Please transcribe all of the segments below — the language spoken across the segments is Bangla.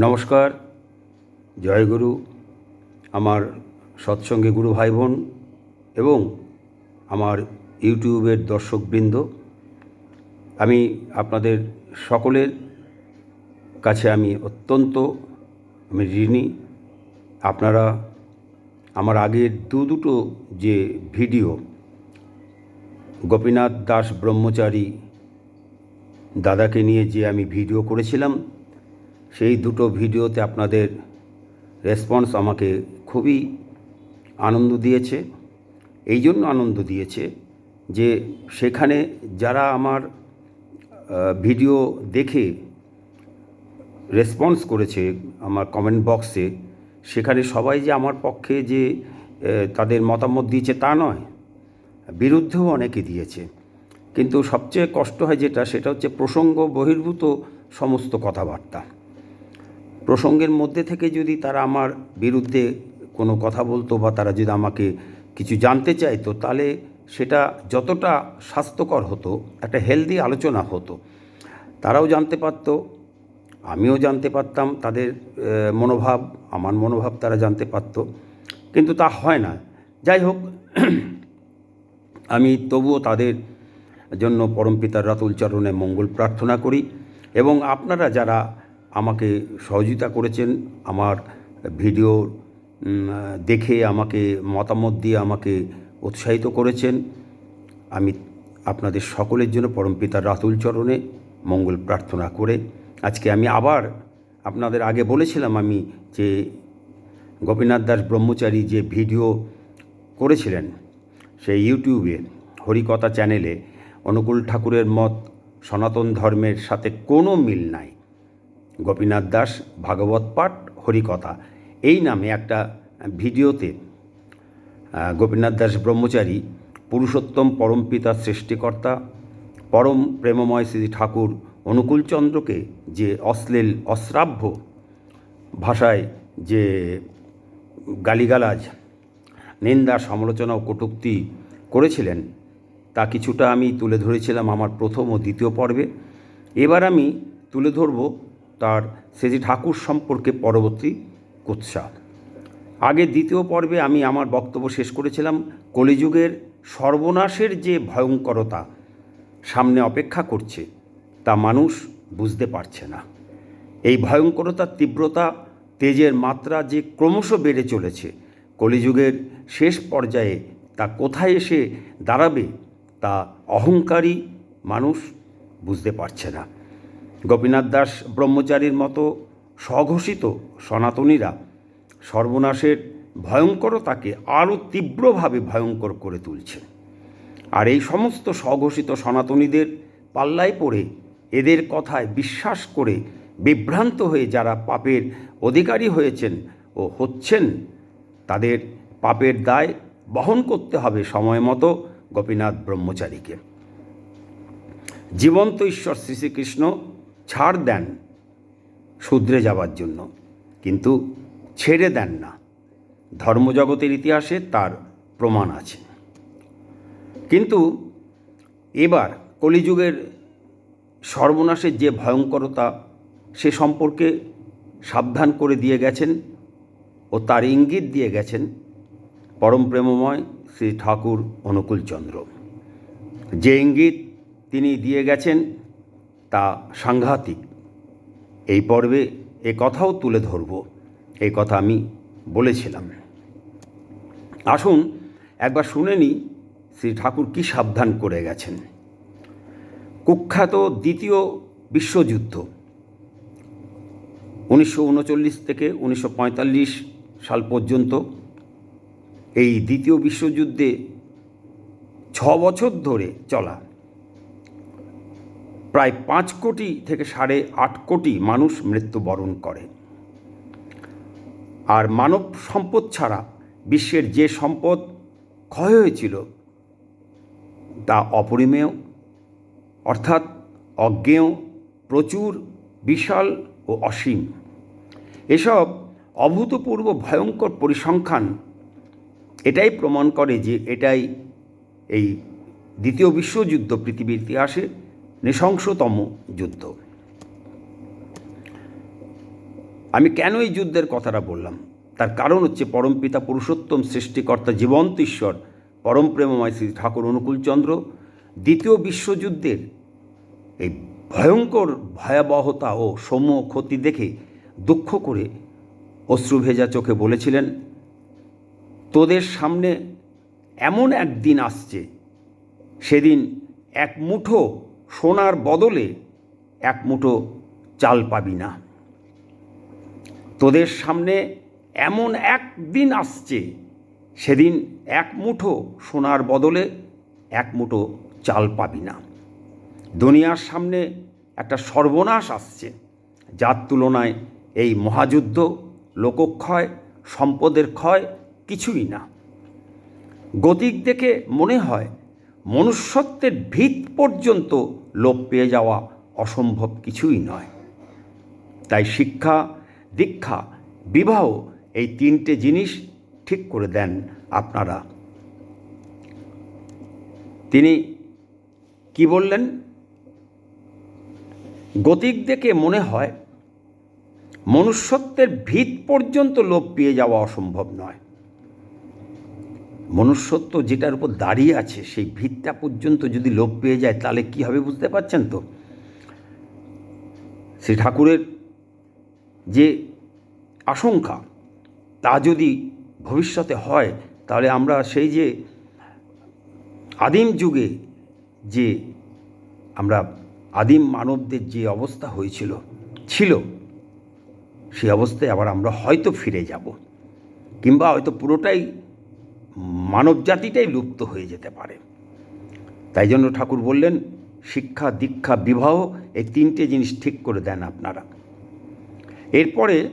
নমস্কার জয়গুরু আমার সৎসঙ্গে গুরু ভাই বোন এবং আমার ইউটিউবের দর্শকবৃন্দ। আমি আপনাদের সকলের কাছে আমি অত্যন্ত, আমি ঋণী। আপনারা আমার আগের দু দুটো যে ভিডিও, গোপীনাথ দাস ব্রহ্মচারী দাদাকে নিয়ে যে আমি ভিডিও করেছিলাম সেই দুটো ভিডিওতে আপনাদের রেসপন্স আমাকে খুবই আনন্দ দিয়েছে। এই জন্য আনন্দ দিয়েছে যে সেখানে যারা আমার ভিডিও দেখে রেসপন্স করেছে আমার কমেন্ট বক্সে, সেখানে সবাই যে আমার পক্ষে যে তাদের মতামত দিয়েছে তা নয়, বিরুদ্ধেও অনেকে দিয়েছে। কিন্তু সবচেয়ে কষ্ট হয় যেটা, সেটা হচ্ছে প্রসঙ্গ বহির্ভূত সমস্ত কথাবার্তা। প্রসঙ্গের মধ্যে থেকে যদি তারা আমার বিরুদ্ধে কোনো কথা বলতো বা তারা যদি আমাকে কিছু জানতে চাইতো, তাহলে সেটা যতটা স্বাস্থ্যকর হতো, একটা হেলদি আলোচনা হতো। তারাও জানতে পারতো, আমিও জানতে পারতাম, তাদের মনোভাব, আমার মনোভাব তারা জানতে পারতো। কিন্তু তা হয় না। যাই হোক, আমি তবুও তাদের জন্য পরমপিতার রাতুল চরণে মঙ্গল প্রার্থনা করি এবং আপনারা যারা আমাকে সহযোগিতা করেছেন, আমার ভিডিও দেখে আমাকে মতামত দিয়ে আমাকে উৎসাহিত করেছেন। আমি আপনাদের সকলের জন্য পরমপিতার রাতুল চরণে মঙ্গল প্রার্থনা করে আজকে আমি আবার আপনাদের আগে বলেছিলাম আমি যে গোপীনাথ দাস ব্রহ্মচারী যে ভিডিও করেছিলেন সেই ইউটিউবে, হরিকথা চ্যানেলে, অনুকূল ঠাকুরের মত সনাতন ধর্মের সাথে কোনো মিল নাই। গোপীনাথ দাস, ভাগবত পাঠ, হরিকথা। এই নামে একটা ভিডিওতে গোপীনাথ দাস ব্রহ্মচারী, পুরুষোত্তম পরম পিতা সৃষ্টিকর্তা, পরম প্রেমময় শ্রী ঠাকুর অনুকূলচন্দ্রকে যে অশ্লীল, অশ্রাব্য ভাষায় যে গালিগালাজ, নিন্দা, সমালোচনা ও কটুক্তি করেছিলেন, তা কিছুটা আমি তুলে ধরেছিলাম আমার প্রথম ও দ্বিতীয় পর্বে। এবার আমি তুলে ধরব তার শ্রী ঠাকুর সম্পর্কে পরবর্তী কুৎসা আগে দ্বিতীয় পর্বে আমি আমার বক্তব্য শেষ করেছিলাম কলিযুগের সর্বনাশের যে ভয়ঙ্করতা সামনে অপেক্ষা করছে তা মানুষ বুঝতে পারছে না। এই ভয়ঙ্করতার তীব্রতা তেজের মাত্রা যে ক্রমশ বেড়ে চলেছে, কলিযুগের শেষ পর্যায়ে তা কোথায় এসে দাঁড়াবে তা অহংকারী মানুষ বুঝতে পারছে না। গোপীনাথ দাস ব্রহ্মচারীর মতো স্বঘোষিত সনাতনীরা সর্বনাশের ভয়ঙ্করতাকে আরও তীব্রভাবে ভয়ঙ্কর করে তুলছে। আর এই সমস্ত স্বঘোষিত সনাতনীদের পাল্লায় পড়ে এদের কথায় বিশ্বাস করে বিভ্রান্ত হয়ে যারা পাপের অধিকারী হয়েছেন ও হচ্ছেন, তাদের পাপের দায় বহন করতে হবে সময় মতো গোপীনাথ ব্রহ্মচারীকে। জীবন্ত ঈশ্বর শ্রী শ্রীকৃষ্ণ ছাড় দেন শুধরে যাবার জন্য, কিন্তু ছেড়ে দেন না। ধর্মজগতের ইতিহাসে তার প্রমাণ আছে। কিন্তু এবার কলিযুগের সর্বনাশের যে ভয়ঙ্করতা, সে সম্পর্কে সাবধান করে দিয়ে গেছেন ও তার ইঙ্গিত দিয়ে গেছেন পরম প্রেমময় শ্রী ঠাকুর অনুকূলচন্দ্র। যে ইঙ্গিত তিনি দিয়ে গেছেন তা সাংঘাতিক। এই পর্বে এ কথাও তুলে ধরব। এই কথা আমি বলেছিলাম। আসুন একবার শুনে নিই শ্রী ঠাকুর কী সাবধান করে গেছেন। কুখ্যাত দ্বিতীয় বিশ্বযুদ্ধ। উনিশশো উনচল্লিশ থেকে উনিশশো পঁয়তাল্লিশ সাল পর্যন্ত এই দ্বিতীয় বিশ্বযুদ্ধে ছ বছর ধরে চলা প্রায় পাঁচ কোটি থেকে সাড়ে আট কোটি মানুষ মৃত্যুবরণ করে। আর মানব সম্পদ ছাড়া বিশ্বের যে সম্পদ ক্ষয় হয়েছিল, তা অপরিমেয়, অর্থাৎ অজ্ঞেয়, প্রচুর, বিশাল ও অসীম। এসব অভূতপূর্ব ভয়ঙ্কর পরিসংখ্যান এটাই প্রমাণ করে যে এটাই এই দ্বিতীয় বিশ্বযুদ্ধ পৃথিবীর ইতিহাসে নৃশংসতম যুদ্ধ। আমি কেন এই যুদ্ধের কথাটা বললাম? তার কারণ হচ্ছে পরমপিতা পুরুষোত্তম সৃষ্টিকর্তা জীবন্ত ঈশ্বর, পরম প্রেমময় শ্রী ঠাকুর অনুকূলচন্দ্র, দ্বিতীয় বিশ্বযুদ্ধের এই ভয়ঙ্কর ভয়াবহতা ও সমূহ ক্ষতি দেখে দুঃখ করে অশ্রুভেজা চোখে বলেছিলেন, তোদের সামনে এমন একদিন আসছে, সেদিন এক মুঠো সোনার বদলে এক মুঠো চাল পাবি না। তোদের সামনে এমন একদিন আসছে, সেদিন এক মুঠো সোনার বদলে এক মুঠো চাল পাবি না। দুনিয়ার সামনে একটা সর্বনাশ আসছে, যার তুলনায় এই মহাযুদ্ধ, লোকক্ষয়, সম্পদের ক্ষয় কিছুই না। গতিক দেখে মনে হয় মনুষ্যত্বের ভিত পর্যন্ত লোপ পেয়ে যাওয়া অসম্ভব কিছুই নয়। তাই শিক্ষা, দীক্ষা, বিবাহ এই তিনটে জিনিস ঠিক করে দেন আপনারা। তিনি কি বললেন? গতিক দেখে মনে হয়, মনুষ্যত্বের ভিত পর্যন্ত লোপ পেয়ে যাওয়া অসম্ভব নয়। মনুষ্যত্ব যেটার উপর দাঁড়িয়ে আছে, সেই ভিতটা পর্যন্ত যদি লোপ পেয়ে যায়, তাহলে কি হবে বুঝতে পারছেন তো? শ্রী ঠাকুরের যে আশঙ্কা, তা যদি ভবিষ্যতে হয়, তাহলে আমরা সেই যে আদিম যুগে যে আমরা আদিম মানবদের যে অবস্থা হয়েছিল, ছিল, সেই অবস্থায় আবার আমরা হয়তো ফিরে যাব। কিংবা হয়তো পুরোটাই মানব জাতিটাই লুপ্ত হয়ে যেতে পারে। তাই জন্য ঠাকুর বললেন, শিক্ষা, দীক্ষা, বিবাহ, এই তিনটে জিনিস ঠিক করে দেন আপনারা। এরপরে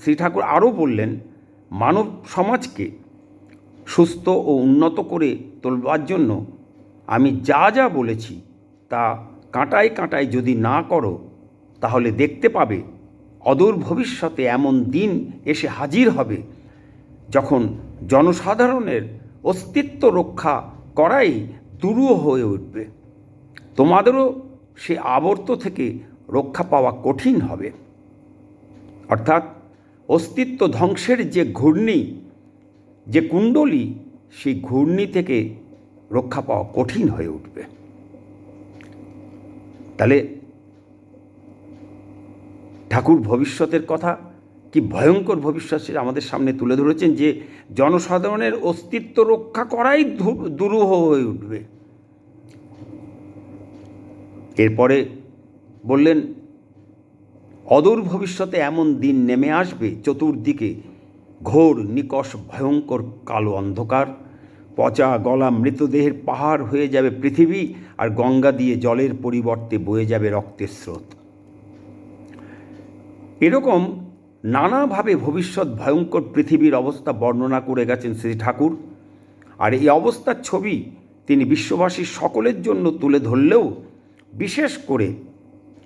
শ্রী ঠাকুর আরও বললেন, মানব সমাজকে সুস্থ ও উন্নত করে তোলবার জন্য আমি যা যা বলেছি তা কাঁটায় কাঁটায় যদি না করো, তাহলে দেখতে পাবে অদূর ভবিষ্যতে এমন দিন এসে হাজির হবে যখন জনসাধারণের অস্তিত্ব রক্ষা করাই দুরূহ হয়ে উঠবে। তোমাদেরও সে আবর্ত থেকে রক্ষা পাওয়া কঠিন হবে। অর্থাৎ অস্তিত্ব ধ্বংসের যে ঘূর্ণি, যে কুণ্ডলী, সেই ঘূর্ণি থেকে রক্ষা পাওয়া কঠিন হয়ে উঠবে। তাহলে ঠাকুর ভবিষ্যতের কথা কি ভয়ঙ্কর ভবিষ্যৎ আমাদের সামনে তুলে ধরেছেন যে জনসাধারণের অস্তিত্ব রক্ষা করাই দুরূহ হয়ে উঠবে। এরপরে বললেন, অদূর ভবিষ্যতে এমন দিন নেমে আসবে, চতুর্দিকে ঘোর নিকষ ভয়ঙ্কর, কালো অন্ধকার। পচা গলা মৃতদেহের পাহাড় হয়ে যাবে পৃথিবী আর গঙ্গা দিয়ে জলের পরিবর্তে বয়ে যাবে রক্তের স্রোত। এরকম নানাভাবে ভবিষ্যৎ ভয়ঙ্কর পৃথিবীর অবস্থা বর্ণনা করে গেছেন শ্রী ঠাকুর। আর এই অবস্থার ছবি তিনি বিশ্ববাসীর সকলের জন্য তুলে ধরলেও বিশেষ করে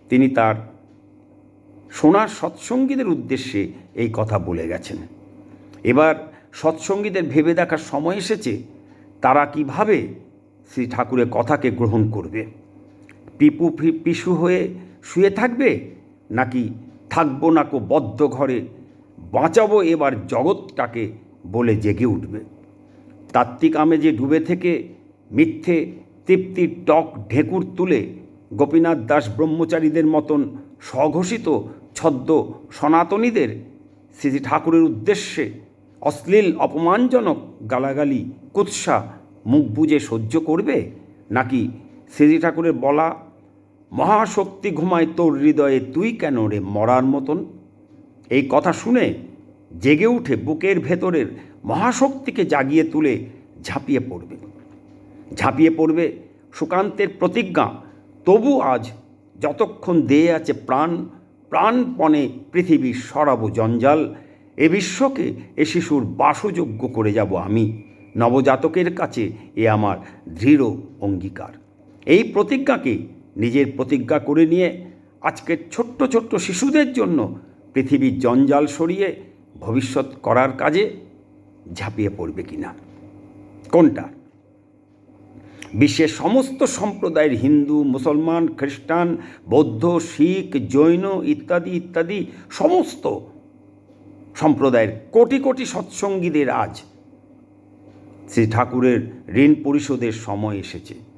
তিনি তার সোনার সৎসঙ্গীদের উদ্দেশ্যে এই কথা বলে গেছেন। এবার সৎসঙ্গীদের ভেবে দেখার সময় এসেছে, তারা কীভাবে শ্রী ঠাকুরের কথাকে গ্রহণ করবে? পিপু পিসু হয়ে শুয়ে থাকবে নাকি থাকব না কো বদ্ধ ঘরে, বাঁচাবো এবার জগৎটাকে বলে জেগে উঠবে। তাত্ত্বিক আমেজে ডুবে থেকে মিথ্যে তৃপ্তির টক ঢেকুর তুলে গোপীনাথ দাস ব্রহ্মচারীদের মতন স্বঘোষিত ছদ্ম সনাতনীদের শ্রী ঠাকুরের উদ্দেশ্যে অশ্লীল অপমানজনক গালাগালি, কুৎসা মুখ বুঝে সহ্য করবে? নাকি শ্রী ঠাকুরের বলা মহাশক্তি ঘুমায় তোর হৃদয়ে, তুই কেন রে মরার মতন? এই কথা শুনে জেগে উঠে বুকের ভেতরের মহাশক্তিকে জাগিয়ে তুলে ঝাঁপিয়ে পড়বে। ঝাঁপিয়ে পড়বে সুকান্তের প্রতিজ্ঞা, তবু আজ যতক্ষণ দেয়ে আছে প্রাণ, প্রাণপণে পৃথিবীর সরাব জঞ্জাল, এ বিশ্বকে, এ শিশুর বাসযোগ্য করে যাব আমি, নবজাতকের কাছে এ আমার দৃঢ় অঙ্গীকার। এই প্রতিজ্ঞাকে নিজের প্রতিজ্ঞা করে নিয়ে আজকের ছোট্ট ছোট্ট শিশুদের জন্য পৃথিবীর জঞ্জাল সরিয়ে ভবিষ্যৎ করার কাজে ঝাঁপিয়ে পড়বে কিনা? কোনটা? বিশ্বের সমস্ত সম্প্রদায়ের হিন্দু, মুসলমান, খ্রিস্টান, বৌদ্ধ, শিখ, জৈন ইত্যাদি ইত্যাদি সমস্ত সম্প্রদায়ের কোটি কোটি সৎসঙ্গীদের আজ শ্রী ঠাকুরের ঋণ পরিশোধের সময় এসেছে।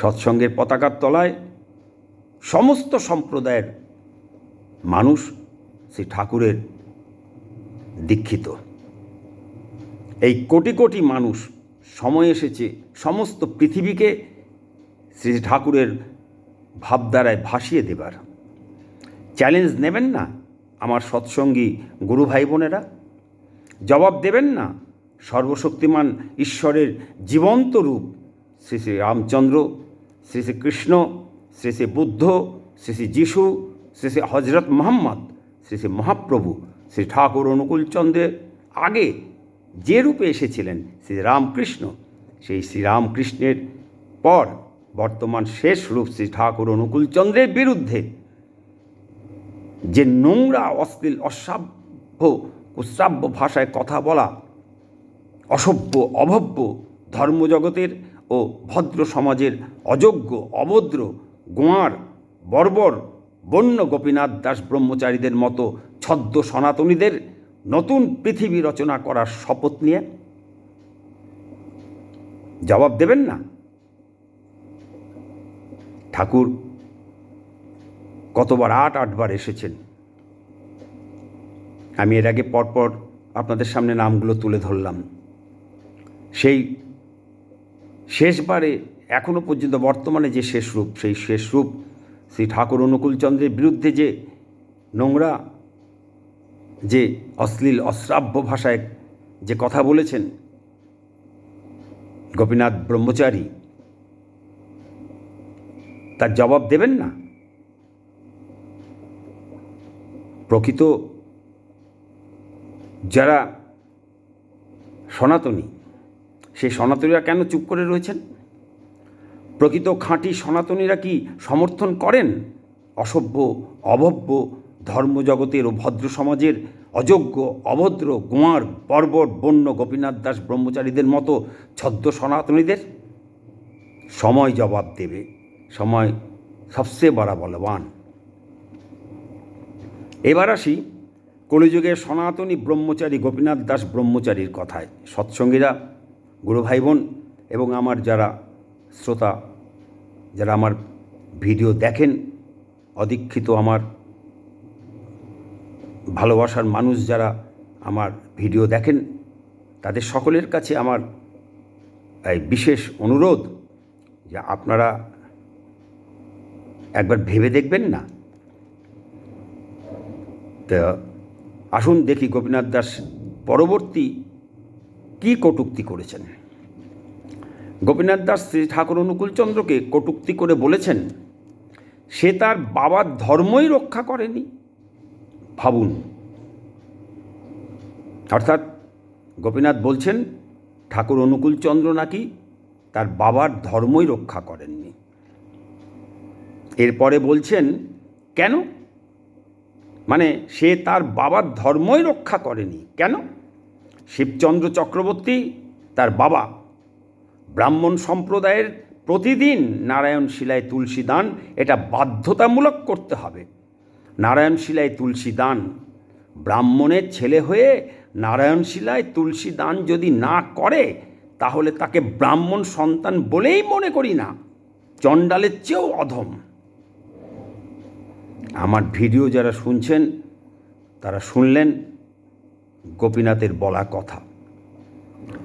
সৎসঙ্গের পতাকার তলায় সমস্ত সম্প্রদায়ের মানুষ শ্রী ঠাকুরের দীক্ষিত। এই কোটি কোটি মানুষ সময় এসেছে, সমস্ত পৃথিবীকে শ্রী ঠাকুরের ভাবধারায় ভাসিয়ে দেবার। চ্যালেঞ্জ নেবেন না আমার সৎসঙ্গী গুরু ভাই বোনেরা। জবাব দেবেন না সর্বশক্তিমান ঈশ্বরের জীবন্ত রূপ শ্রী শ্রী রামচন্দ্র শ্রী শ্রী কৃষ্ণ, শ্রী শ্রী বুদ্ধ, শ্রী শ্রী যিশু, শ্রী শ্রী হজরত মোহাম্মদ, শ্রী শ্রী মহাপ্রভু, শ্রী ঠাকুর অনুকূলচন্দ্রের আগে যে রূপে এসেছিলেন শ্রী রামকৃষ্ণ, সেই শ্রীরামকৃষ্ণের পর বর্তমান শেষ রূপ শ্রী ঠাকুর অনুকূলচন্দ্রের বিরুদ্ধে যে নোংরা, অশ্লীল অশ্রাব্য কুশ্রাব্য ভাষায় কথা বলা, অসভ্য, অভব্য ধর্মজগতের ও ভদ্র সমাজের অযোগ্য, অভদ্র, গোয়ার, বর্বর, বন্য গোপীনাথ দাস ব্রহ্মচারীদের মতো ছদ্ম সনাতনীদের নতুন পৃথিবী রচনা করার শপথ নিয়ে? জবাব দেবেন না? ঠাকুর, কতবার আট, আটবার এসেছেন। আমি এর আগে পরপর আপনাদের সামনে নামগুলো তুলে ধরলাম। সেই শেষবারে এখনও পর্যন্ত বর্তমানে যে শেষ রূপ, সেই শেষ রূপ শ্রী ঠাকুর অনুকূলচন্দ্রের বিরুদ্ধে যে নোংরা, যে অশ্লীল, অশ্রাব্য ভাষায় যে কথা বলেছেন গোপীনাথ ব্রহ্মচারী, তার জবাব দেবেন না? প্রকৃত যারা সনাতনী সেই সনাতনীরা কেন চুপ করে রয়েছেন? প্রকৃত খাঁটি সনাতনীরা কি সমর্থন করেন? অসভ্য, অভব্য, ধর্মজগতের ও ভদ্র সমাজের অযোগ্য, অভদ্র, গোয়ার, বর্বর, বন্য গোপীনাথ দাস ব্রহ্মচারীদের মতো ছদ্ম সনাতনীদের? সময় জবাব দেবে, সময় সবচেয়ে বড় বলবান এবার আসি কলিযুগে সনাতনী ব্রহ্মচারী গোপীনাথ দাস ব্রহ্মচারীর কথায়। সৎসঙ্গীরা গুরু ভাই বোন এবং আমার যারা শ্রোতা, যারা আমার ভিডিও দেখেন, অদীক্ষিত আমার ভালোবাসার মানুষ যারা আমার ভিডিও দেখেন, তাদের সকলের কাছে আমার এই বিশেষ অনুরোধ যে আপনারা একবার ভেবে দেখবেন না। তা আসুন দেখি গোপীনাথ দাস পরবর্তী কি কটুক্তি করেছেন? গোপীনাথ দাস শ্রী ঠাকুর অনুকূলচন্দ্রকে কটুক্তি করে বলেছেন, সে তার বাবার ধর্মই রক্ষা করেনি। ভাবুন। অর্থাৎ গোপীনাথ বলছেন, ঠাকুর অনুকূলচন্দ্র নাকি তার বাবার ধর্মই রক্ষা করেননি। এরপরে বলছেন, কেন? মানে সে তার বাবার ধর্মই রক্ষা করেনি। কেন? শিবচন্দ্র চক্রবর্তী, তার বাবা। ব্রাহ্মণ সম্প্রদায়ের প্রতিদিন নারায়ণ শিলায় তুলসী দান, এটা বাধ্যতামূলক করতে হবে। নারায়ণ শিলায় তুলসী দান। ব্রাহ্মণের ছেলে হয়ে নারায়ণ শিলায় তুলসী দান যদি না করে, তাহলে তাকে ব্রাহ্মণ সন্তান বলেই মনে করি না। চণ্ডালের চেয়েও অধম। আমার ভিডিও যারা শুনছেন, তারা শুনলেন গোপীনাথের বলা কথা।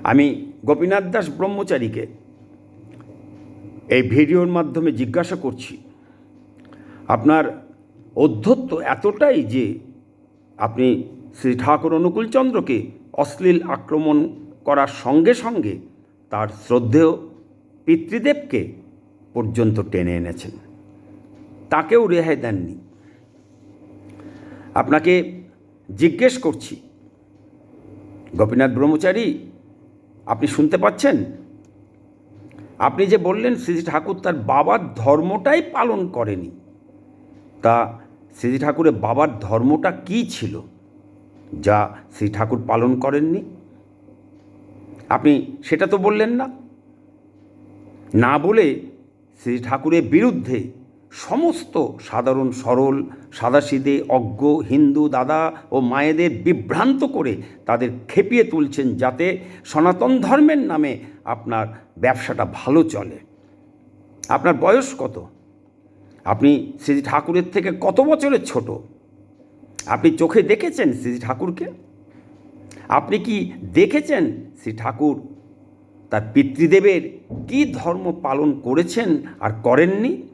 আমি গোপীনাথ দাস ব্রহ্মচারীকে এই ভিডিওর মাধ্যমে জিজ্ঞাসা করছি, আপনার অধ্যত্ত এতটাই যে আপনি শ্রী ঠাকুর অনুকূলচন্দ্রকে অশ্লীল আক্রমণ করার সঙ্গে সঙ্গে তার শ্রদ্ধেয় পিতৃদেবকে পর্যন্ত টেনে এনেছেন। তাকেও রেহাই দেননি। আপনাকে জিজ্ঞেস করছি গোপীনাথ ব্রহ্মচারী, আপনি শুনতে পাচ্ছেন? আপনি যে বললেন শ্রী ঠাকুর তার বাবার ধর্মটাই পালন করেনি। তা শ্রী ঠাকুরের বাবার ধর্মটা কী ছিল যা শ্রী ঠাকুর পালন করেননি? আপনি সেটা তো বললেন না। না বলে শ্রী ঠাকুরের বিরুদ্ধে সমস্ত সাধারণ সরল সাদাসিদে অজ্ঞ, হিন্দু, দাদা ও মায়েদের বিভ্রান্ত করে তাদের খেপিয়ে তুলছেন যাতে সনাতন ধর্মের নামে আপনার ব্যবসাটা ভালো চলে। আপনার বয়স কত? আপনি শ্রী ঠাকুরের থেকে কত বছরের ছোট? আপনি চোখে দেখেছেন শ্রী ঠাকুরকে? আপনি কি দেখেছেন শ্রী ঠাকুর তার পিতৃদেবের কি ধর্ম পালন করেছেন আর করেননি?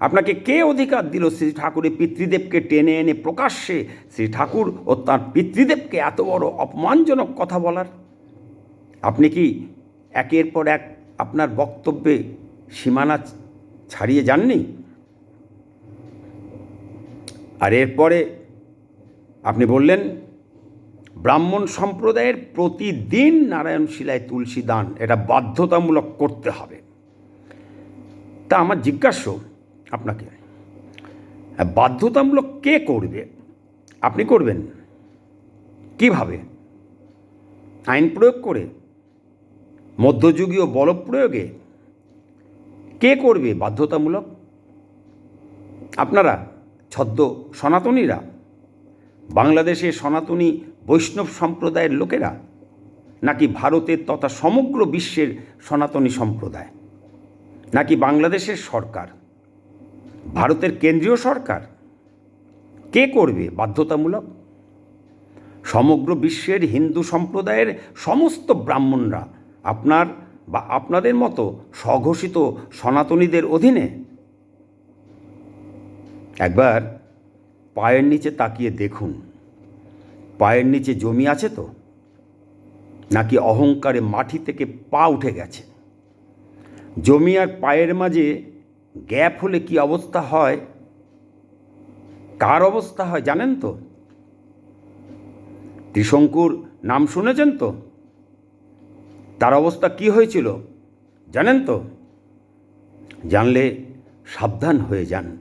আপনাকে কে অধিকার দিল? শ্রী ঠাকুরের পিতৃদেবকে টেনে এনে প্রকাশ্যে শ্রী ঠাকুর ও তার পিতৃদেবকে এত বড় অপমানজনক কথা বলার? আপনি কি একের পর এক আপনার বক্তব্যে সীমানা ছাড়িয়ে যাননি? আর এরপরে আপনি বললেন, ব্রাহ্মণ সম্প্রদায়ের প্রতিদিন নারায়ণ শিলায় তুলসী দান, এটা বাধ্যতামূলক করতে হবে। তা আমার জিজ্ঞাস্য আপনাকে। বাধ্যতামূলক কে করবে, আপনি করবেন। কীভাবে? আইন প্রয়োগ করে? মধ্যযুগীয় বল প্রয়োগে? কে করবে বাধ্যতামূলক? আপনারা, ছদ্ম সনাতনীরা, বাংলাদেশে সনাতনী বৈষ্ণব সম্প্রদায়ের লোকেরা, নাকি ভারতের তথা সমগ্র বিশ্বের সনাতনী সম্প্রদায়? নাকি বাংলাদেশের সরকার? ভারতের কেন্দ্রীয় সরকার? কে করবে বাধ্যতামূলক? সমগ্র বিশ্বের হিন্দু সম্প্রদায়ের সমস্ত ব্রাহ্মণরা আপনার বা আপনাদের মতো স্বঘোষিত সনাতনীদের অধীনে? একবার পায়ের নিচে তাকিয়ে দেখুন। পায়ের নিচে জমি আছে তো? নাকি অহংকারে মাটি থেকে পা উঠে গেছে? জমি আর পায়ের মাঝে গ্যাপ হলে কি অবস্থা হয়? কার অবস্থা হয় জানেন তো? ত্রিশঙ্কুর নাম শুনেছেন তো? তার অবস্থা কি হয়েছিল জানেন তো? জানলে সাবধান হয়ে যান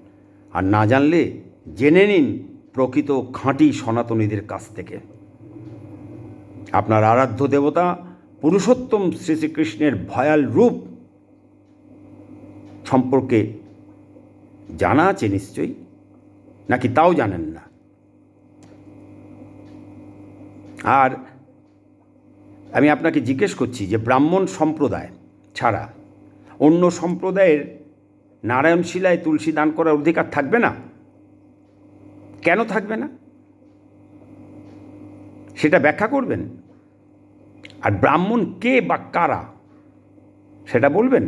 আর না জানলে জেনে নিন প্রকৃত খাঁটি সনাতনীদের কাছ থেকে। আপনার আরাধ্য দেবতা পুরুষোত্তম শ্রী শ্রীকৃষ্ণের ভয়াল রূপ সম্পর্কে জানা আছে নিশ্চয়ই, নাকি তাও জানেন না? আর আমি আপনাকে জিজ্ঞেস করছি যে ব্রাহ্মণ সম্প্রদায় ছাড়া অন্য সম্প্রদায়ের নারায়ণ শিলায় তুলসী দান করার অধিকার থাকবে না? কেন থাকবে না? সেটা ব্যাখ্যা করবেন। আর ব্রাহ্মণ কে বা কারা, সেটা বলবেন?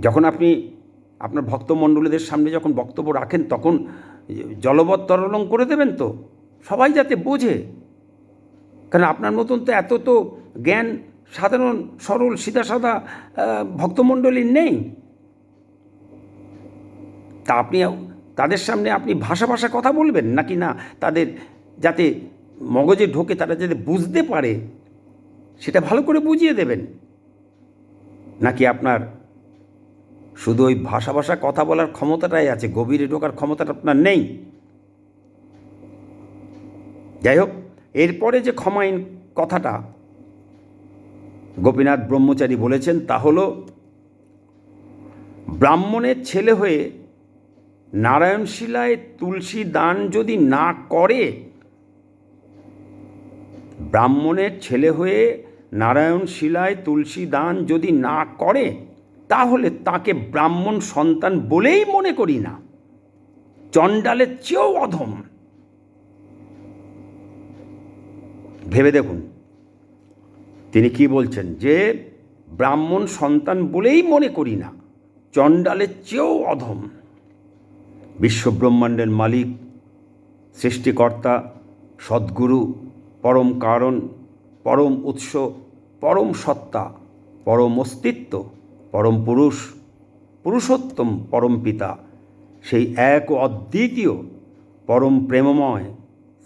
যখন আপনি আপনার ভক্তমণ্ডলীদের সামনে যখন বক্তব্য রাখেন, তখন জলবত্তরলং করে দেবেন তো? সবাই যাতে বোঝে। কারণ আপনার মতন তো এত তো জ্ঞান সাধারণ, সরল সিধা সাদা ভক্তমণ্ডলীর নেই। তা আপনি, তাদের সামনে আপনি ভাষা ভাষা কথা বলবেন নাকি না? তাদের যাতে মগজে ঢোকে, তারা যাতে বুঝতে পারে, সেটা ভালো করে বুঝিয়ে দেবেন। নাকি আপনার শুধু ওই ভাষা ভাষা কথা বলার ক্ষমতাটাই আছে, গভীরে ঢোকার ক্ষমতাটা আপনার নেই। যাই হোক, এরপরে যে ক্ষমাইন কথাটা গোপীনাথ ব্রহ্মচারী বলেছেন, তা হল, ব্রাহ্মণের ছেলে হয়ে নারায়ণশিলায় তুলসী দান যদি না করে, ব্রাহ্মণের ছেলে হয়ে নারায়ণ শিলায় তুলসী দান যদি না করে তাহলে তাকে ব্রাহ্মণ সন্তান বলেই মনে করি না। চণ্ডালের চেয়েও অধম। ভেবে দেখুন, তিনি কি বলছেন যে, ব্রাহ্মণ সন্তান বলেই মনে করি না চণ্ডালের চেয়েও অধম। বিশ্বব্রহ্মাণ্ডের মালিক, সৃষ্টিকর্তা, সদ্গুরু, পরম কারণ, পরম উৎস, পরম সত্তা, পরম অস্তিত্ব পরম পুরুষ, পুরুষোত্তম পরম পিতা, সেই এক ও অদ্বিতীয় পরম প্রেমময়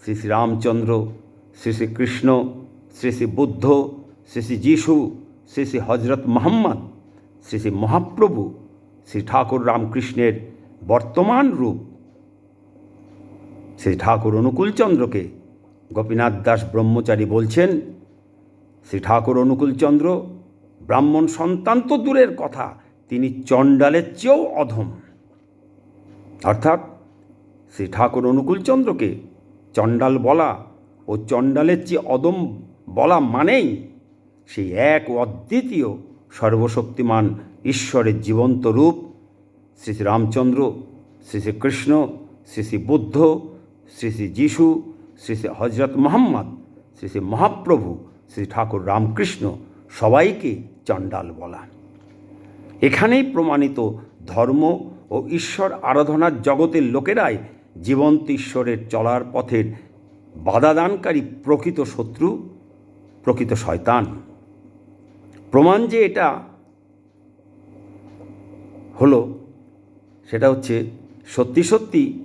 শ্রী শ্রী রামচন্দ্র, শ্রী শ্রী কৃষ্ণ, শ্রী শ্রী বুদ্ধ, শ্রী শ্রী যিশু, শ্রী শ্রী হজরত মোহাম্মদ, শ্রী শ্রী মহাপ্রভু, শ্রী ঠাকুর রামকৃষ্ণের বর্তমান রূপ। শ্রী ঠাকুর অনুকূলচন্দ্রকে গোপীনাথ দাস ব্রহ্মচারী বলছেন, শ্রী ঠাকুর অনুকূলচন্দ্র ব্রাহ্মণ সন্তান তো দূরের কথা, তিনি চণ্ডালের চেয়েও অধম। অর্থাৎ শ্রী ঠাকুর অনুকূলচন্দ্রকে চণ্ডাল বলা ও চণ্ডালের চেয়ে অদম বলা মানেই সেই এক অদ্বিতীয় সর্বশক্তিমান ঈশ্বরের জীবন্ত রূপ শ্রী শ্রী রামচন্দ্র, শ্রী শ্রী কৃষ্ণ, শ্রী শ্রী বুদ্ধ, শ্রী শ্রী যিশু, শ্রী শ্রী হজরত মোহাম্মদ, শ্রী শ্রী মহাপ্রভু, শ্রী ঠাকুর রামকৃষ্ণ সবাইকে চণ্ডাল বলা। এখানেই প্রমাণিত ধর্ম ও ঈশ্বর আরাধনার জগতের লোকেরাই জীবন্ত ঈশ্বরের চলার পথের বাধাদানকারী প্রকৃত শত্রু, প্রকৃত শয়তান। প্রমাণ যে এটা হলো, সেটা হচ্ছে সত্যি সত্যি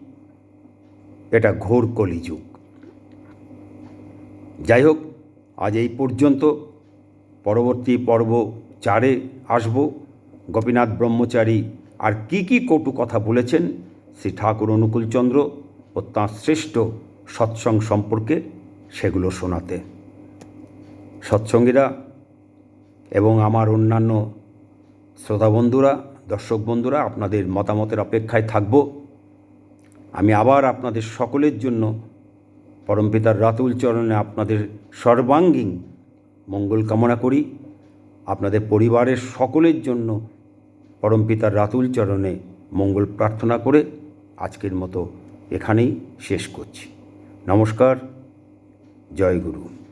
এটা ঘোর কলিযুগ। যাই হোক, আজ এই পর্যন্ত পরবর্তী পর্ব চারে আসব। গোপীনাথ ব্রহ্মচারী আর কি কি কটু কথা বলেছেন শ্রী ঠাকুর অনুকূলচন্দ্র ও তাঁর শ্রেষ্ঠ সৎসঙ্গ সম্পর্কে সেগুলো শোনাতে। সৎসঙ্গীরা এবং আমার অন্যান্য শ্রোতা বন্ধুরা, দর্শক বন্ধুরা, আপনাদের মতামতের অপেক্ষায় থাকব। আমি আবার আপনাদের সকলের জন্য পরমপিতার রাতুল চরণে আপনাদের সর্বাঙ্গীন মঙ্গল কামনা করি। আপনাদের পরিবারের সকলের জন্য পরমপিতার রাতুল চরণে মঙ্গল প্রার্থনা করে আজকের মতো এখানেই শেষ করছি। নমস্কার, জয় গুরু।